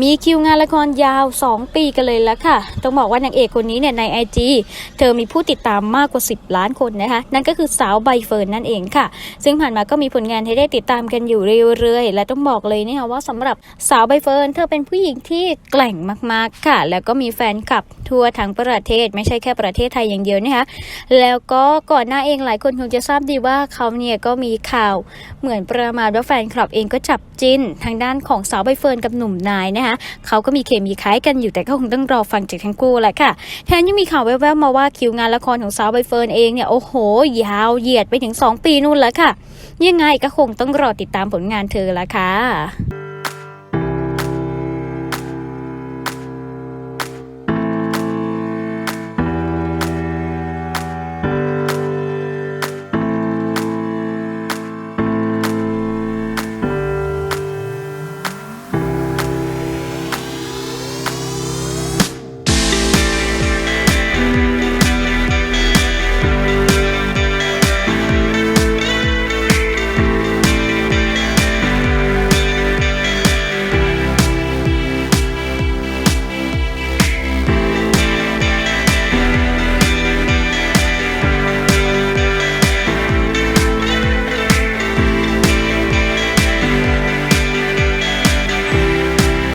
มีคิวงานละครยาว 2 ปีกันเลยละค่ะ ต้องบอกว่านางเอกคนนี้เนี่ยใน IG เธอมีผู้ติดตามมากกว่า 10 ล้านคนนะคะ นั่นก็คือสาวใบเฟิร์นนั่นเองค่ะ ซึ่งผ่านมาก็มีผลงานให้ได้ติดตามกันอยู่เรื่อยๆ และต้องบอกเลยนะคะว่าสำหรับสาวใบเฟิร์นเธอเป็นผู้หญิงที่แกร่งมากๆค่ะ แล้วก็มีแฟนคลับทั่วทั้งประเทศ ไม่ใช่แค่ประเทศไทยอย่างเดียวนะคะแล้วก็ก่อนหน้าเองหลายคนคงจะทราบดีว่าเขาเนี่ยก็มีข่าวเหมือนประมาณว่าแฟนคลับเองก็จับจิ้นทางด้านของสาวใบเฟิร์นกับหนุ่มนายนะนะคะเขาก็มีเคมีคล้ายกันอยู่แต่ก็คงต้องรอฟังจากทั้งคู่แหละค่ะแถมยังมีข่าวแว่วๆมาว่าคิวงานละครของสาวใบเฟิร์นเองเนี่ยโอ้โห ยาวเหยียดไปถึง 2 ปีนู่นแล้วค่ะ ยังไงก็คงต้องรอติดตามผลงานเธอละค่ะ